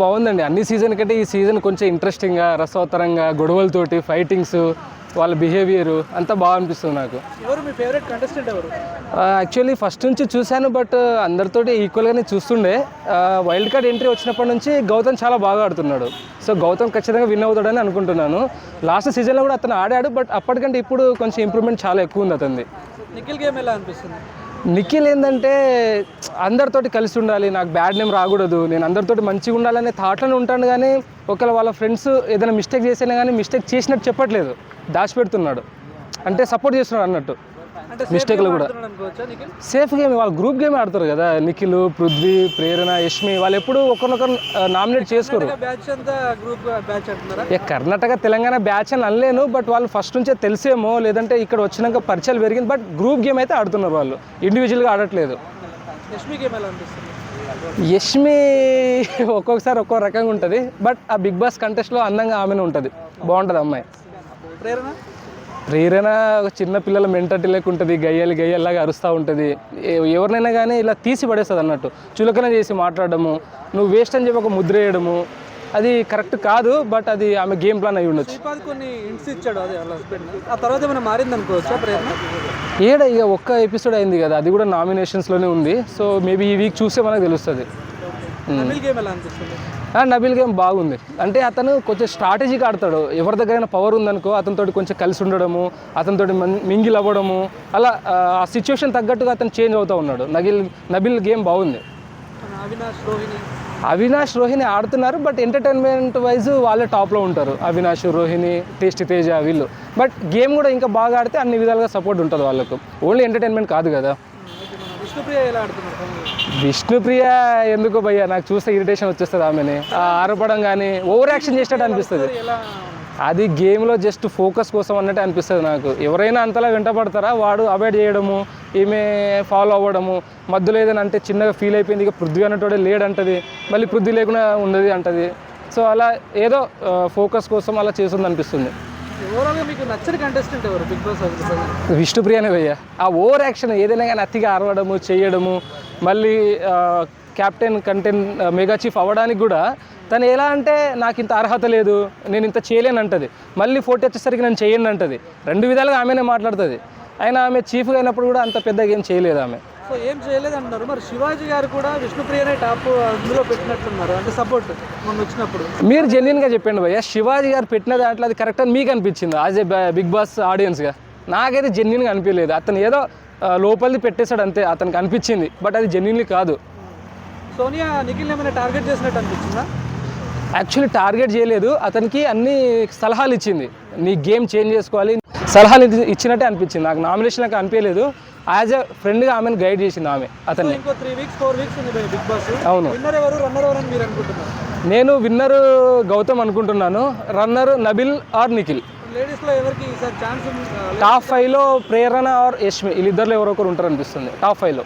బాగుందండి. అన్ని సీజన్ కంటే ఈ సీజన్ కొంచెం ఇంట్రెస్టింగ్గా రసవత్తరంగా గొడవలతోటి ఫైటింగ్స్ వాళ్ళ బిహేవియర్ అంతా బాగా అనిపిస్తుంది నాకు. ఎవరు మీ ఫేవరెట్ కంటెస్టెంట్ ఎవరు? యాక్చువల్లీ ఫస్ట్ నుంచి చూశాను బట్ అందరితోటి ఈక్వల్గానే చూస్తుండే. వైల్డ్ కార్డ్ ఎంట్రీ వచ్చినప్పటి నుంచి గౌతమ్ చాలా బాగా ఆడుతున్నాడు. సో గౌతమ్ ఖచ్చితంగా విన్ అవుతాడని అనుకుంటున్నాను. లాస్ట్ సీజన్లో కూడా అతను ఆడాడు బట్ అప్పటికంటే ఇప్పుడు కొంచెం ఇంప్రూవ్మెంట్ చాలా ఎక్కువ ఉంది అతనిది. నిఖిల్ గేమ్ ఎలా అనిపిస్తుంది? నిఖిల్ ఏంటంటే అందరితోటి కలిసి ఉండాలి నాకు బ్యాడ్ నేమ్ రాకూడదు నేను అందరితోటి మంచిగా ఉండాలనే థాట్లోనే ఉంటాను కానీ ఒకవేళ వాళ్ళ ఫ్రెండ్స్ ఏదైనా మిస్టేక్ చేసినా కానీ మిస్టేక్ చేసినట్టు చెప్పట్లేదు దాచిపెడుతున్నాడు. అంటే సపోర్ట్ చేస్తున్నాడు అన్నట్టు. మిస్టేక్లు కూడా. సేఫ్ గేమ్ వాళ్ళు గ్రూప్ గేమ్ ఆడతారు కదా నిఖిల్ పృథ్వీ ప్రేరణ యష్మి వాళ్ళు ఎప్పుడు ఒకరినొకరు నామినేట్ చేసుకోరు. కర్ణాటక తెలంగాణ బ్యాచ్ అని అనలేను బట్ వాళ్ళు ఫస్ట్ నుంచే తెలిసేమో లేదంటే ఇక్కడ వచ్చినాక పరిచయాలు పెరిగింది బట్ గ్రూప్ గేమ్ అయితే ఆడుతున్నారు వాళ్ళు. ఇండివిజువల్గా ఆడట్లేదు. యష్మి ఒక్కొక్కసారి ఒక్కో రకంగా ఉంటుంది బట్ ఆ బిగ్ బాస్ కంటెస్ట్లో అందంగా ఆమెనే ఉంటుంది. బాగుంటుంది అమ్మాయి. ప్రేరణ? ప్రేరణ ఒక చిన్న పిల్లల మెంటాలిటీ లేక ఉంటుంది గయ్యాలి గయ్యాలాగా అరుస్తూ ఉంటుంది. ఎవరినైనా కానీ ఇలా తీసి పడేస్తుంది అన్నట్టు. చులకన చేసి మాట్లాడడము నువ్వు వేస్ట్ అని చెప్పి ఒక ముద్ర వేయడము అది కరెక్ట్ కాదు బట్ అది ఆమె గేమ్ ప్లాన్ అయి ఉండొచ్చు. కొన్ని ఇచ్చాడు అదే ఆ తర్వాత ఏమైనా మారింది అనుకోవచ్చా ప్రేరణ? ఏడ ఇక ఒక్క ఎపిసోడ్ అయింది కదా అది కూడా నామినేషన్స్లోనే ఉంది. సో మేబీ ఈ వీక్ చూస్తే మనకు తెలుస్తుంది. నబీల్ గేమ్ బాగుంది. అంటే అతను కొంచెం స్ట్రాటజీగా ఆడతాడు. ఎవరి దగ్గర పవర్ ఉందనుకో అతనితో కొంచెం కలిసి ఉండడము అతనితో మింగిల్ అవ్వడము అలా ఆ, సిచ్యువేషన్ తగ్గట్టుగా అతను చేంజ్ అవుతూ ఉన్నాడు. నగిల్ నబిల్ గేమ్ బాగుంది. అవినాష్ రోహిణి. అవినాష్ రోహిణి ఆడుతున్నారు బట్ ఎంటర్టైన్మెంట్ వైజ్ వాళ్ళే టాప్లో ఉంటారు. అవినాష్ రోహిణి టేస్టీ తేజ వీళ్ళు. బట్ గేమ్ కూడా ఇంకా బాగా ఆడితే అన్ని విధాలుగా సపోర్ట్ ఉంటుంది వాళ్ళకు. ఓన్లీ ఎంటర్టైన్మెంట్ కాదు కదా. విష్ణుప్రియ ఎలా ఆడుతున్నారు తమిళ్ విష్ణుప్రియ ఎందుకో భయ్యా నాకు చూస్తే ఇరిటేషన్ వచ్చేస్తుంది ఆమెని. ఆరపడం కానీ ఓవర్ యాక్షన్ చేసినట్టు అనిపిస్తుంది. అది గేమ్లో జస్ట్ ఫోకస్ కోసం అన్నట్టు అనిపిస్తుంది నాకు. ఎవరైనా అంతలా వెంటపడతారా? వాడు అవాయిడ్ చేయడము ఈమె ఫాలో అవ్వడము మధ్యలో ఏదైనా అంటే చిన్నగా ఫీల్ అయిపోయింది ఇక పృథ్వీ అన్నట్టు లేడంటది మళ్ళీ పృథ్వీ లేకుండా ఉన్నది అంటది. సో అలా ఏదో ఫోకస్ కోసం అలా చేస్తుంది అనిపిస్తుంది. ఓవరాల్గా మీకు నచ్చని కంటెస్టెంట్ ఎవరు? బిగ్ బాస్ హౌస్ విష్ణుప్రియనే భయ్య. ఆ ఓవర్ యాక్షన్ ఏదైనా కానీ అతిగా అరవడము చేయడము మళ్ళీ క్యాప్టెన్ కంటెంట్ మెగా చీఫ్ అవ్వడానికి కూడా తను ఎలా అంటే నాకు ఇంత అర్హత లేదు నేను ఇంత చేయలేను అంటది. మళ్ళీ ఫోటో వచ్చేసరికి నేను చేయను అంటది. రెండు విధాలుగా ఆమెనే మాట్లాడుతుంది. అయినా ఆమె చీఫ్గా అయినప్పుడు కూడా అంత పెద్దగా ఏం చేయలేదు ఆమె. సో ఏం చేయలేదు అంటున్నారు. మరి శివాజీ గారు కూడా విష్ణుప్రియనే టాప్ అందులో పెట్టినట్టున్నారు. అంటే సపోర్ట్ మొన్న వచ్చినప్పుడు. మీరు జెన్యున్గా చెప్పండి భయ్య శివాజీ గారు పెట్టిన దాంట్లో అది కరెక్ట్ అని మీకు అనిపించింది? యాజ్ ఏ బిగ్ బాస్ ఆడియన్స్గా నాకైతే జెన్యున్గా అనిపించలేదు. అతను ఏదో లోపలిది పెట్టేశాడు అంతే అతనికి అనిపించింది. బట్ అది జెన్యున్లీ కాదు. సోనియా నిఖిల్ ఏమైనా టార్గెట్ చేసినట్టు అనిపించిందా? యాక్చువల్లీ టార్గెట్ చేయలేదు. అతనికి అన్ని సలహాలు ఇచ్చింది. నీ గేమ్ చేంజ్ చేసుకోవాలి సలహాలు ఇచ్చి- ఇచ్చినట్టే అనిపించింది. నాకు నామినేషన్ నాకు అనిపించలేదు. యాజ్ ఎ ఫ్రెండ్గా ఆమెను గైడ్ చేసింది ఆమె అతన్ని. త్రీ వీక్స్ ఫోర్ వీక్స్ ఉంది బిగ్ బాస్ అవును. విన్నర్ ఎవరు రన్నర్ ఎవరు అని మీరు అనుకుంటున్నారు? నేను విన్నర్ గౌతమ్ అనుకుంటున్నాను. రన్నర్ నబిల్ ఆర్ నిఖిల్ లేడీస్లో ఎవరికి ఈసారి ఛాన్స్ టాప్ ఫైవ్లో ప్రేరణ ఆర్ యష్మి. వీళ్ళిద్దరిలో ఎవరో ఒకరు ఉంటారు అనిపిస్తుంది టాప్ ఫైవ్లో